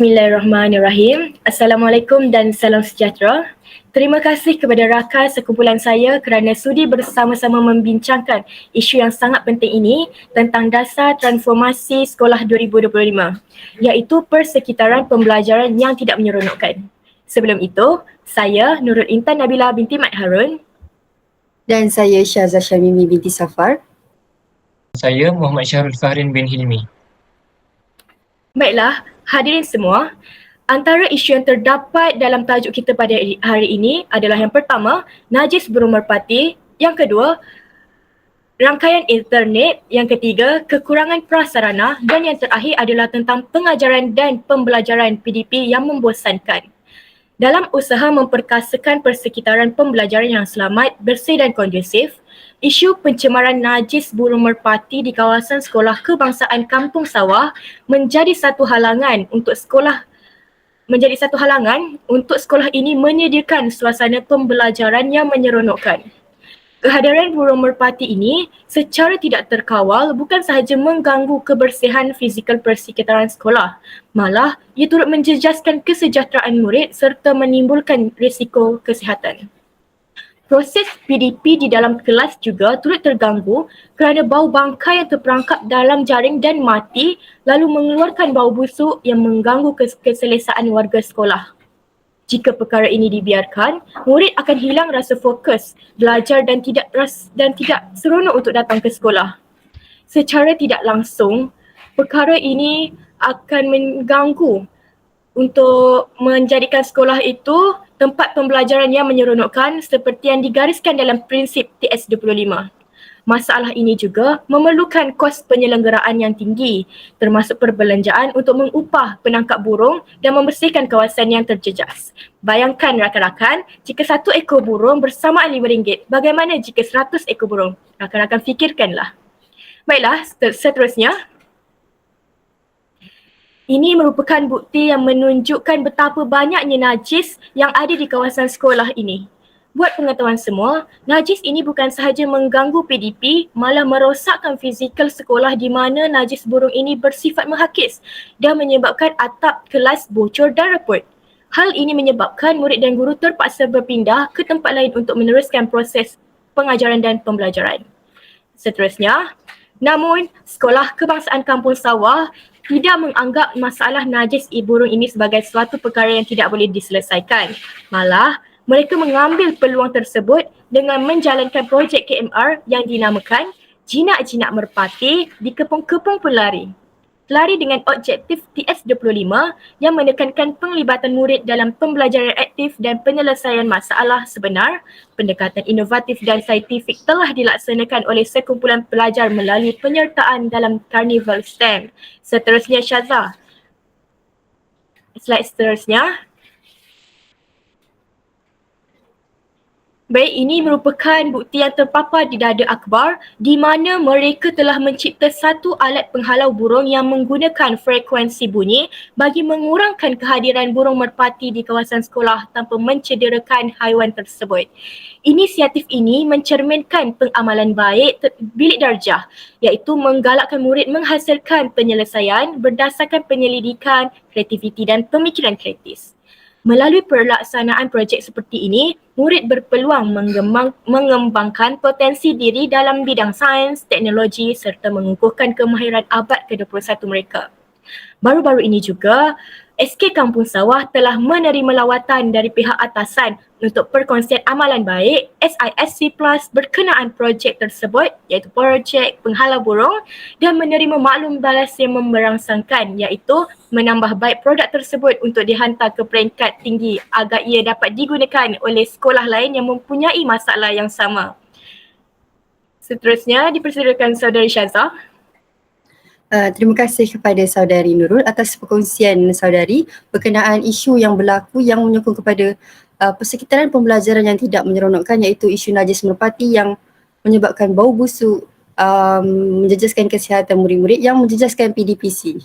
Bismillahirrahmanirrahim. Assalamualaikum dan salam sejahtera. Terima kasih kepada rakan sekumpulan saya kerana sudi bersama-sama membincangkan isu yang sangat penting ini tentang dasar transformasi sekolah 2025 iaitu persekitaran pembelajaran yang tidak menyeronokkan. Sebelum itu, saya Nurul Intan Nabila binti Mat Harun dan saya Syazah Syamimi binti Safar. Saya Muhammad Syahrul Fahrin bin Hilmi. Baiklah, hadirin semua, Antara isu yang terdapat dalam tajuk kita pada hari ini adalah yang pertama, najis burung merpati. Yang kedua, rangkaian internet. Yang ketiga, kekurangan prasarana. Dan yang terakhir adalah tentang pengajaran dan pembelajaran PDP yang membosankan. Dalam usaha memperkasakan persekitaran pembelajaran yang selamat, bersih dan kondusif, isu pencemaran najis burung merpati di kawasan sekolah kebangsaan Kampung Sawah menjadi satu halangan untuk sekolah menjadi satu halangan untuk sekolah ini menyediakan suasana pembelajaran yang menyeronokkan. Kehadiran burung merpati ini secara tidak terkawal bukan sahaja mengganggu kebersihan fizikal persekitaran sekolah, malah ia turut menjejaskan kesejahteraan murid serta menimbulkan risiko kesihatan. Proses PDP di dalam kelas juga turut terganggu kerana bau bangkai yang terperangkap dalam jaring dan mati lalu mengeluarkan bau busuk yang mengganggu keselesaan warga sekolah. Jika perkara ini dibiarkan, murid akan hilang rasa fokus, belajar dan tidak ras dan tidak seronok untuk datang ke sekolah. Secara tidak langsung, perkara ini akan mengganggu untuk menjadikan sekolah itu tempat pembelajaran yang menyeronokkan seperti yang digariskan dalam prinsip TS25. Masalah ini juga memerlukan kos penyelenggaraan yang tinggi termasuk perbelanjaan untuk mengupah penangkap burung dan membersihkan kawasan yang terjejas. Bayangkan rakan-rakan, jika satu ekor burung bersamaan RM5, bagaimana jika seratus ekor burung? Rakan-rakan fikirkanlah. Baiklah, seterusnya ini merupakan bukti yang menunjukkan betapa banyaknya najis yang ada di kawasan sekolah ini. Buat pengetahuan semua, najis ini bukan sahaja mengganggu PDP, malah merosakkan fizikal sekolah di mana najis burung ini bersifat menghakis dan menyebabkan atap kelas bocor dan reput. Hal ini menyebabkan murid dan guru terpaksa berpindah ke tempat lain untuk meneruskan proses pengajaran dan pembelajaran. Seterusnya, namun sekolah kebangsaan Kampung Sawah tidak menganggap masalah najis burung ini sebagai suatu perkara yang tidak boleh diselesaikan. Malah, mereka mengambil peluang tersebut dengan menjalankan projek KMR yang dinamakan Jinak-Jinak Merpati di Kepung-Kepung Pelari lari dengan objektif TS25 yang menekankan penglibatan murid dalam pembelajaran aktif dan penyelesaian masalah sebenar. Pendekatan inovatif dan saintifik telah dilaksanakan oleh sekumpulan pelajar melalui penyertaan dalam Carnival STEM. Seterusnya Syazah. Slide seterusnya. Baik, ini merupakan bukti yang terpapar di dada Akbar di mana mereka telah mencipta satu alat penghalau burung yang menggunakan frekuensi bunyi bagi mengurangkan kehadiran burung merpati di kawasan sekolah tanpa mencederakan haiwan tersebut. Inisiatif ini mencerminkan pengamalan baik bilik darjah iaitu menggalakkan murid menghasilkan penyelesaian berdasarkan penyelidikan, kreativiti dan pemikiran kreatif. Melalui pelaksanaan projek seperti ini, murid berpeluang mengembang, mengembangkan potensi diri dalam bidang sains, teknologi serta mengukuhkan kemahiran abad ke-21 mereka. Baru-baru ini juga, SK Kampung Sawah telah menerima lawatan dari pihak atasan untuk perkongsian amalan baik SISC Plus berkenaan projek tersebut iaitu projek penghalau burung dan menerima maklum balas yang memberangsangkan iaitu menambah baik produk tersebut untuk dihantar ke peringkat tinggi agar ia dapat digunakan oleh sekolah lain yang mempunyai masalah yang sama. Seterusnya dipersilakan saudari Syazah. Uh, terima kasih kepada saudari Nurul atas perkongsian saudari berkenaan isu yang berlaku yang menyokong kepada uh, persekitaran pembelajaran yang tidak menyeronokkan iaitu isu najis merpati yang menyebabkan bau busuk um, menjejaskan kesihatan murid-murid yang menjejaskan PDPC.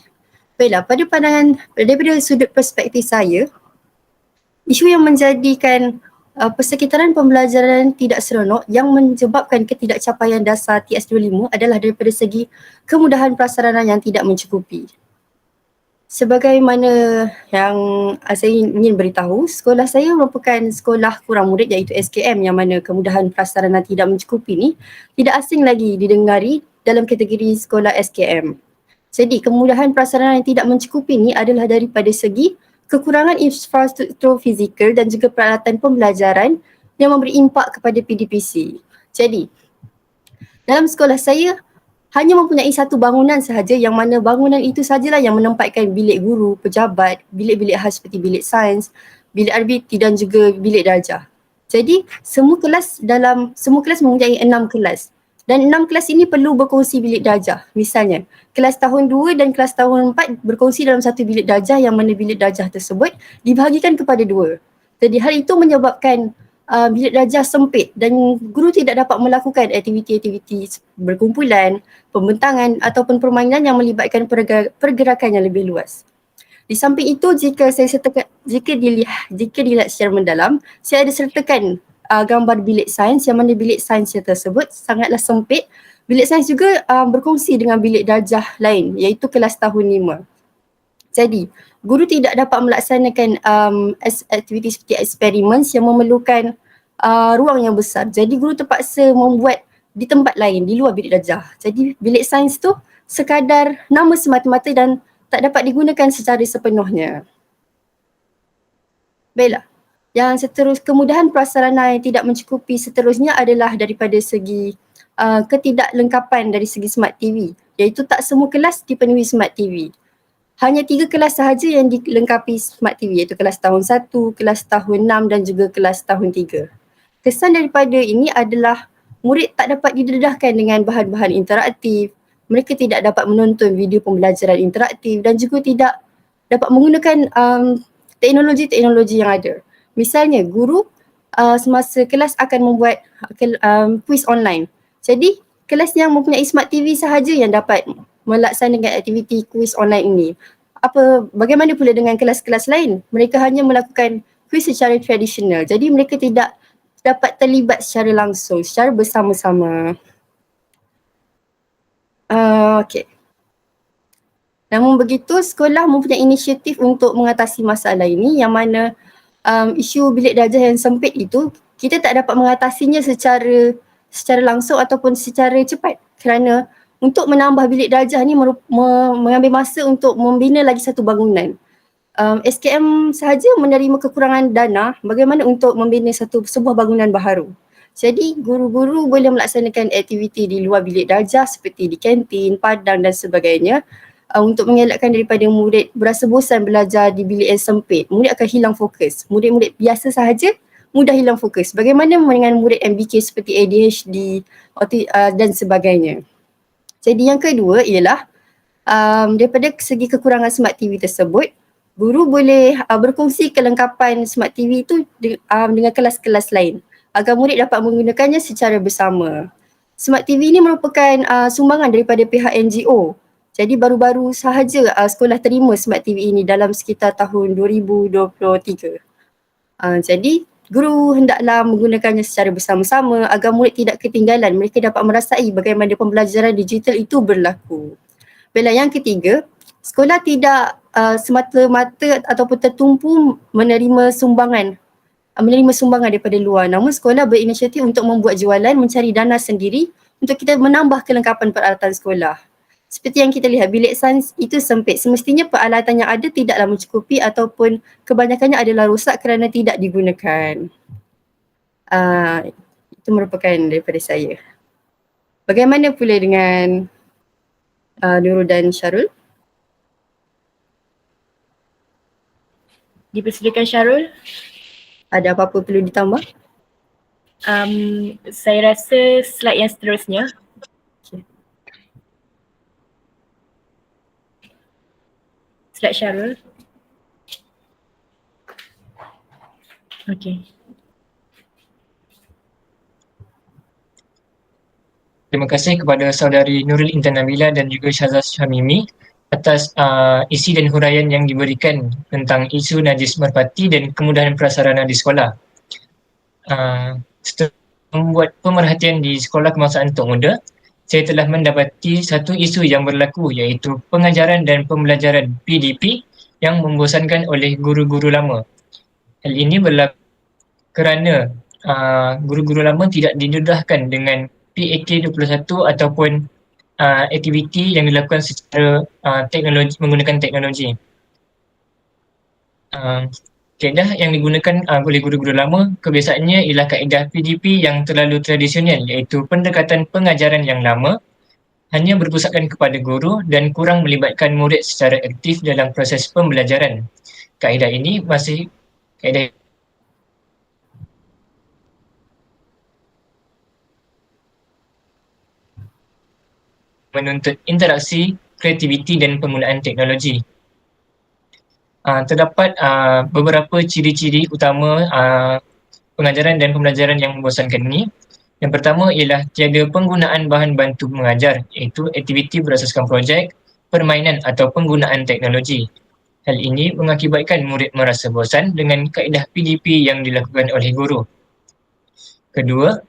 Baiklah, pada pandangan daripada sudut perspektif saya, isu yang menjadikan uh, persekitaran pembelajaran tidak seronok yang menyebabkan ketidakcapaian dasar TS25 adalah daripada segi kemudahan prasarana yang tidak mencukupi. sebagaimana yang saya ingin beritahu, sekolah saya merupakan sekolah kurang murid iaitu SKM yang mana kemudahan prasarana tidak mencukupi ni tidak asing lagi didengari dalam kategori sekolah SKM. Jadi kemudahan prasarana yang tidak mencukupi ni adalah daripada segi kekurangan infrastruktur fizikal dan juga peralatan pembelajaran yang memberi impak kepada PDPC. Jadi, dalam sekolah saya hanya mempunyai satu bangunan sahaja yang mana bangunan itu sajalah yang menempatkan bilik guru, pejabat, bilik-bilik khas seperti bilik sains, bilik RBT dan juga bilik darjah. Jadi, semua kelas dalam semua kelas mempunyai enam kelas. Dan enam kelas ini perlu berkongsi bilik darjah. Misalnya, kelas tahun 2 dan kelas tahun 4 berkongsi dalam satu bilik darjah yang mana bilik darjah tersebut dibahagikan kepada dua. Jadi hal itu menyebabkan uh, bilik darjah sempit dan guru tidak dapat melakukan aktiviti-aktiviti berkumpulan, pembentangan ataupun permainan yang melibatkan pergerakan yang lebih luas. Di samping itu jika saya sertakan, jika dilihat jika dilihat secara mendalam, saya ada sertakan uh, gambar bilik sains yang mana bilik sains tersebut sangatlah sempit. Bilik sains juga uh, berkongsi dengan bilik darjah lain iaitu kelas tahun lima. Jadi, guru tidak dapat melaksanakan um, aktiviti seperti eksperimen yang memerlukan uh, ruang yang besar. Jadi, guru terpaksa membuat di tempat lain, di luar bilik darjah. Jadi, bilik sains tu sekadar nama semata-mata dan tak dapat digunakan secara sepenuhnya. Baiklah. Yang seterus kemudahan prasarana yang tidak mencukupi seterusnya adalah daripada segi uh, ketidaklengkapan dari segi smart TV iaitu tak semua kelas dipenuhi smart TV. Hanya tiga kelas sahaja yang dilengkapi smart TV iaitu kelas tahun satu, kelas tahun enam dan juga kelas tahun tiga. Kesan daripada ini adalah murid tak dapat didedahkan dengan bahan-bahan interaktif, mereka tidak dapat menonton video pembelajaran interaktif dan juga tidak dapat menggunakan um, teknologi-teknologi yang ada. Misalnya guru uh, semasa kelas akan membuat um, quiz online. Jadi kelas yang mempunyai smart TV sahaja yang dapat melaksanakan aktiviti quiz online ini. Apa bagaimana pula dengan kelas-kelas lain? Mereka hanya melakukan quiz secara tradisional. Jadi mereka tidak dapat terlibat secara langsung, secara bersama-sama. Uh, okay. Namun begitu, sekolah mempunyai inisiatif untuk mengatasi masalah ini yang mana um, isu bilik darjah yang sempit itu kita tak dapat mengatasinya secara secara langsung ataupun secara cepat kerana untuk menambah bilik darjah ni merup, me, mengambil masa untuk membina lagi satu bangunan. Um, SKM sahaja menerima kekurangan dana bagaimana untuk membina satu sebuah bangunan baharu. Jadi guru-guru boleh melaksanakan aktiviti di luar bilik darjah seperti di kantin, padang dan sebagainya uh, untuk mengelakkan daripada murid berasa bosan belajar di bilik yang sempit. Murid akan hilang fokus. Murid-murid biasa sahaja mudah hilang fokus. Bagaimana dengan murid MBK seperti ADHD uh, dan sebagainya. Jadi yang kedua ialah um, daripada segi kekurangan smart TV tersebut, guru boleh uh, berkongsi kelengkapan smart TV itu de- um, dengan kelas-kelas lain agar murid dapat menggunakannya secara bersama. Smart TV ini merupakan uh, sumbangan daripada pihak NGO jadi baru-baru sahaja uh, sekolah terima Smart TV ini dalam sekitar tahun 2023. Uh, jadi guru hendaklah menggunakannya secara bersama-sama agar murid tidak ketinggalan. Mereka dapat merasai bagaimana pembelajaran digital itu berlaku. Bila yang ketiga, sekolah tidak uh, semata-mata ataupun tertumpu menerima sumbangan uh, menerima sumbangan daripada luar. Namun sekolah berinisiatif untuk membuat jualan, mencari dana sendiri untuk kita menambah kelengkapan peralatan sekolah seperti yang kita lihat bilik sains itu sempit. Semestinya peralatan yang ada tidaklah mencukupi ataupun kebanyakannya adalah rosak kerana tidak digunakan. Uh, itu merupakan daripada saya. Bagaimana pula dengan uh, Nurul dan Syarul? Dipersilakan Syarul. Ada apa-apa perlu ditambah? Um, saya rasa slide yang seterusnya. Slide Syarul. Okay. Terima kasih kepada saudari Nurul Intan Nabila dan juga Syazaz Syamimi atas uh, isi dan huraian yang diberikan tentang isu najis merpati dan kemudahan prasarana di sekolah. Uh, setelah membuat pemerhatian di sekolah kebangsaan Tok Muda, saya telah mendapati satu isu yang berlaku iaitu pengajaran dan pembelajaran PDP yang membosankan oleh guru-guru lama. Hal ini berlaku kerana uh, guru-guru lama tidak didedahkan dengan PAK 21 ataupun uh, aktiviti yang dilakukan secara uh, teknologi menggunakan teknologi. Uh, kaedah yang digunakan uh, oleh guru-guru lama kebiasaannya ialah kaedah PDP yang terlalu tradisional iaitu pendekatan pengajaran yang lama hanya berpusatkan kepada guru dan kurang melibatkan murid secara aktif dalam proses pembelajaran. Kaedah ini masih kaedah menuntut interaksi, kreativiti dan penggunaan teknologi. Uh, terdapat uh, beberapa ciri-ciri utama uh, pengajaran dan pembelajaran yang membosankan ini. Yang pertama ialah tiada penggunaan bahan bantu mengajar iaitu aktiviti berasaskan projek, permainan atau penggunaan teknologi. Hal ini mengakibatkan murid merasa bosan dengan kaedah PDP yang dilakukan oleh guru. Kedua,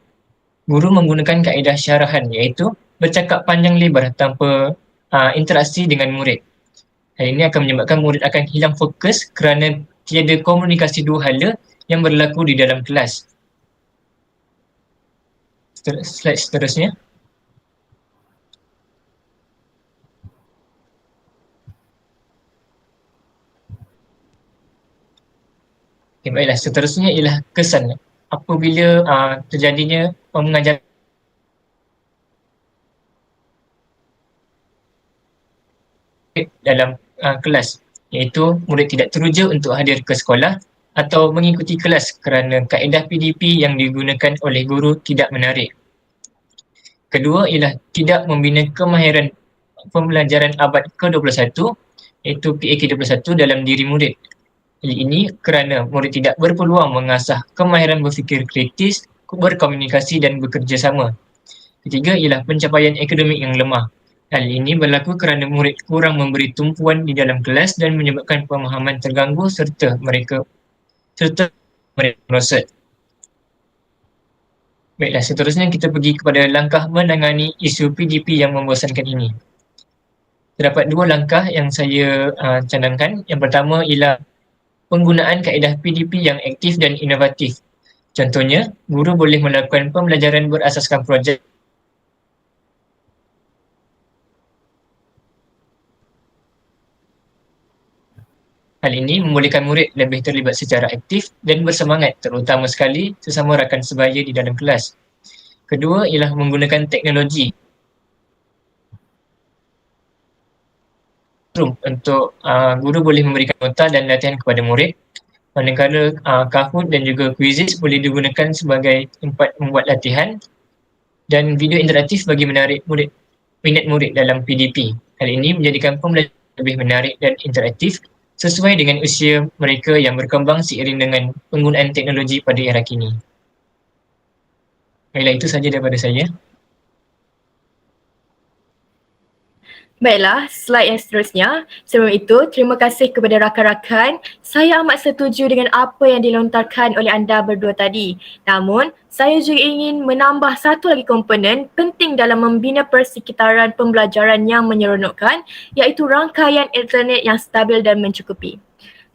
guru menggunakan kaedah syarahan iaitu bercakap panjang lebar tanpa uh, interaksi dengan murid. Hal ini akan menyebabkan murid akan hilang fokus kerana tiada komunikasi dua hala yang berlaku di dalam kelas. Slide seterusnya. Okay, baiklah, seterusnya ialah kesan apabila uh, terjadinya mengajar dalam uh, kelas iaitu murid tidak teruja untuk hadir ke sekolah atau mengikuti kelas kerana kaedah PDP yang digunakan oleh guru tidak menarik. Kedua ialah tidak membina kemahiran pembelajaran abad ke-21 iaitu PAK 21 dalam diri murid. Hal ini kerana murid tidak berpeluang mengasah kemahiran berfikir kritis, berkomunikasi dan bekerjasama. Ketiga ialah pencapaian akademik yang lemah. Hal ini berlaku kerana murid kurang memberi tumpuan di dalam kelas dan menyebabkan pemahaman terganggu serta mereka serta mereka merosot. Baiklah, seterusnya kita pergi kepada langkah menangani isu PDP yang membosankan ini. Terdapat dua langkah yang saya uh, canangkan. Yang pertama ialah penggunaan kaedah PDP yang aktif dan inovatif. Contohnya, guru boleh melakukan pembelajaran berasaskan projek Hal ini membolehkan murid lebih terlibat secara aktif dan bersemangat terutama sekali sesama rakan sebaya di dalam kelas. Kedua ialah menggunakan teknologi untuk uh, guru boleh memberikan nota dan latihan kepada murid manakala uh, Kahoot dan juga Quizzes boleh digunakan sebagai tempat membuat latihan dan video interaktif bagi menarik murid minat murid dalam PDP. Hal ini menjadikan pembelajaran lebih menarik dan interaktif sesuai dengan usia mereka yang berkembang seiring dengan penggunaan teknologi pada era kini. Baiklah, itu saja daripada saya. Baiklah, slide yang seterusnya. Sebelum itu, terima kasih kepada rakan-rakan. Saya amat setuju dengan apa yang dilontarkan oleh anda berdua tadi. Namun, saya juga ingin menambah satu lagi komponen penting dalam membina persekitaran pembelajaran yang menyeronokkan iaitu rangkaian internet yang stabil dan mencukupi.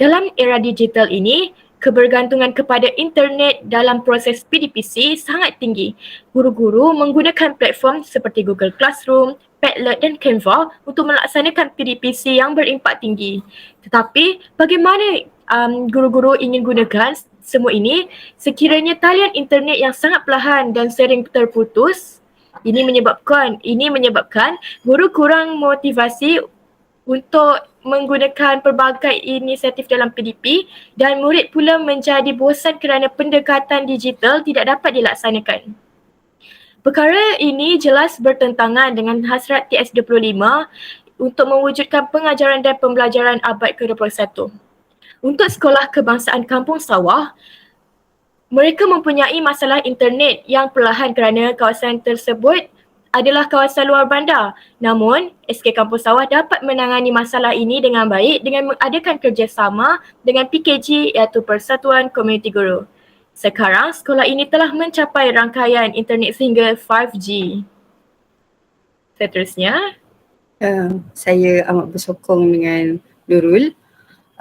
Dalam era digital ini, kebergantungan kepada internet dalam proses PDPC sangat tinggi. Guru-guru menggunakan platform seperti Google Classroom, Padlet dan Canva untuk melaksanakan PDPC yang berimpak tinggi. Tetapi bagaimana um, guru-guru ingin gunakan semua ini sekiranya talian internet yang sangat perlahan dan sering terputus ini menyebabkan ini menyebabkan guru kurang motivasi untuk menggunakan pelbagai inisiatif dalam PDP dan murid pula menjadi bosan kerana pendekatan digital tidak dapat dilaksanakan. Perkara ini jelas bertentangan dengan hasrat TS25 untuk mewujudkan pengajaran dan pembelajaran abad ke-21. Untuk sekolah kebangsaan Kampung Sawah, mereka mempunyai masalah internet yang perlahan kerana kawasan tersebut adalah kawasan luar bandar. Namun, SK Kampung Sawah dapat menangani masalah ini dengan baik dengan mengadakan kerjasama dengan PKG iaitu Persatuan Komuniti Guru. Sekarang sekolah ini telah mencapai rangkaian internet sehingga 5G. Seterusnya, Uh, saya amat bersokong dengan Nurul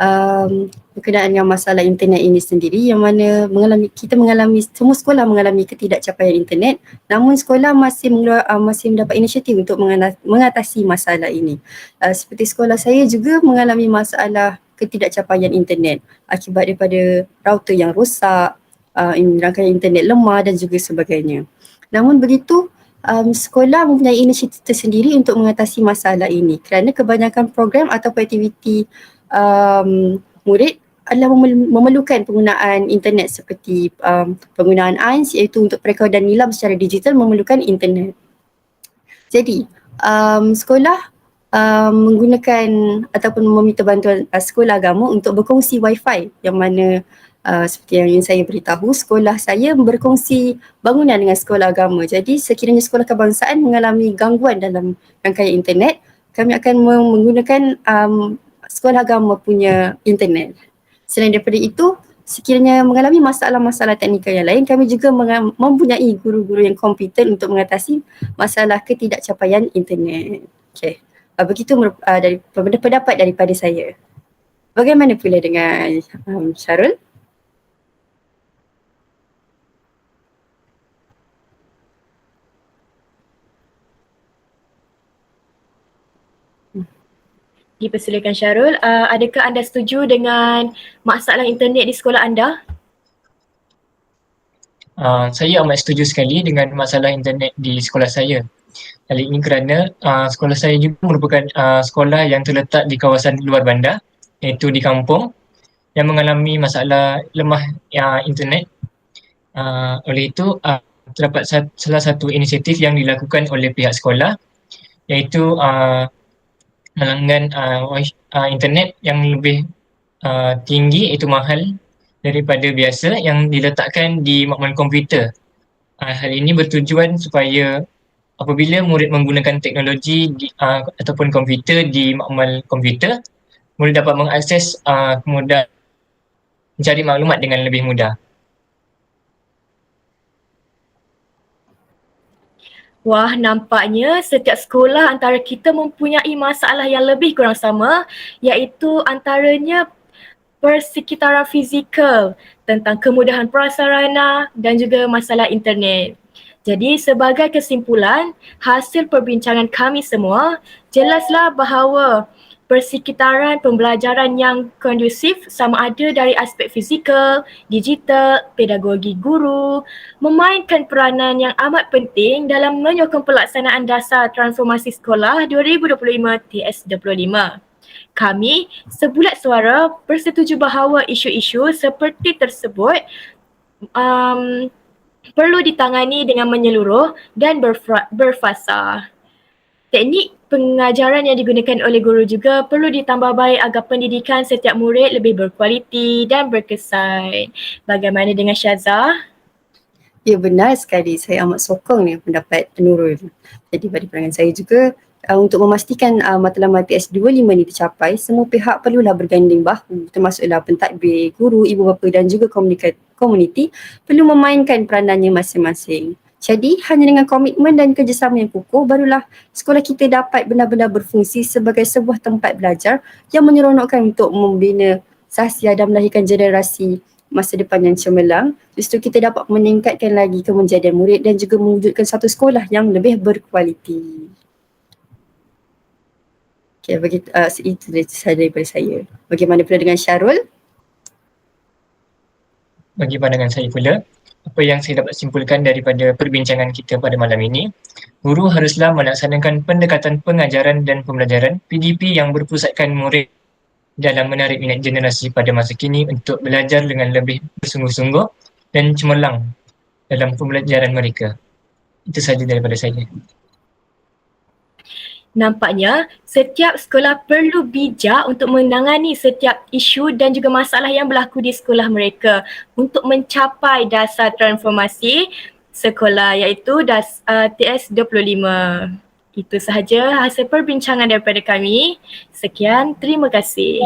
um, berkenaan dengan masalah internet ini sendiri yang mana mengalami kita mengalami semua sekolah mengalami ketidakcapaian internet namun sekolah masih mengeluar, uh, masih mendapat inisiatif untuk mengatasi masalah ini. Uh, seperti sekolah saya juga mengalami masalah ketidakcapaian internet akibat daripada router yang rosak, uh, rangkaian internet lemah dan juga sebagainya. Namun begitu um, sekolah mempunyai inisiatif tersendiri untuk mengatasi masalah ini kerana kebanyakan program atau aktiviti um, murid adalah memerlukan penggunaan internet seperti um, penggunaan AINS iaitu untuk perekodan nilam secara digital memerlukan internet. Jadi um, sekolah um, menggunakan ataupun meminta bantuan uh, sekolah agama untuk berkongsi wifi yang mana uh, seperti yang saya beritahu, sekolah saya berkongsi bangunan dengan sekolah agama. Jadi sekiranya sekolah kebangsaan mengalami gangguan dalam rangkaian internet, kami akan menggunakan um, sekolah agama punya internet. Selain daripada itu, sekiranya mengalami masalah-masalah teknikal yang lain, kami juga mempunyai guru-guru yang kompeten untuk mengatasi masalah ketidakcapaian internet. Okay. Uh, begitu uh, dari pendapat daripada saya. Bagaimana pula dengan um, Syarul? Dipersilakan Syarul, uh, adakah anda setuju dengan masalah internet di sekolah anda? Uh, saya amat setuju sekali dengan masalah internet di sekolah saya. Hal ini kerana uh, sekolah saya juga merupakan uh, sekolah yang terletak di kawasan luar bandar iaitu di kampung yang mengalami masalah lemah uh, internet. Uh, oleh itu uh, terdapat salah satu inisiatif yang dilakukan oleh pihak sekolah iaitu uh, pelanggan uh, uh, internet yang lebih uh, tinggi itu mahal daripada biasa yang diletakkan di makmal komputer. Uh, hal ini bertujuan supaya apabila murid menggunakan teknologi di, uh, ataupun komputer di makmal komputer, murid dapat mengakses uh, mudah mencari maklumat dengan lebih mudah. Wah, nampaknya setiap sekolah antara kita mempunyai masalah yang lebih kurang sama iaitu antaranya persekitaran fizikal tentang kemudahan prasarana dan juga masalah internet. Jadi sebagai kesimpulan, hasil perbincangan kami semua jelaslah bahawa persekitaran pembelajaran yang kondusif sama ada dari aspek fizikal, digital, pedagogi guru memainkan peranan yang amat penting dalam menyokong pelaksanaan dasar transformasi sekolah 2025 TS25. Kami sebulat suara bersetuju bahawa isu-isu seperti tersebut um, perlu ditangani dengan menyeluruh dan berfasa. Teknik pengajaran yang digunakan oleh guru juga perlu ditambah baik agar pendidikan setiap murid lebih berkualiti dan berkesan. Bagaimana dengan Syaza? Ya benar sekali. Saya amat sokong ni pendapat Nurul. Jadi pada pandangan saya juga uh, untuk memastikan uh, matlamat PS25 ni tercapai, semua pihak perlulah berganding bahu termasuklah pentadbir, guru, ibu bapa dan juga komuniti perlu memainkan peranannya masing-masing. Jadi hanya dengan komitmen dan kerjasama yang kukuh barulah sekolah kita dapat benar-benar berfungsi sebagai sebuah tempat belajar yang menyeronokkan untuk membina sahsia dan melahirkan generasi masa depan yang cemerlang. Justru kita dapat meningkatkan lagi kemenjadian murid dan juga mewujudkan satu sekolah yang lebih berkualiti. Okay, begitu, uh, itu sahaja daripada saya. Bagaimana pula dengan Syarul? Bagi pandangan saya pula, apa yang saya dapat simpulkan daripada perbincangan kita pada malam ini, guru haruslah melaksanakan pendekatan pengajaran dan pembelajaran PDP yang berpusatkan murid dalam menarik minat generasi pada masa kini untuk belajar dengan lebih bersungguh-sungguh dan cemerlang dalam pembelajaran mereka. Itu sahaja daripada saya. Nampaknya setiap sekolah perlu bijak untuk menangani setiap isu dan juga masalah yang berlaku di sekolah mereka untuk mencapai dasar transformasi sekolah iaitu das, uh, TS25. Itu sahaja hasil perbincangan daripada kami. Sekian, terima kasih.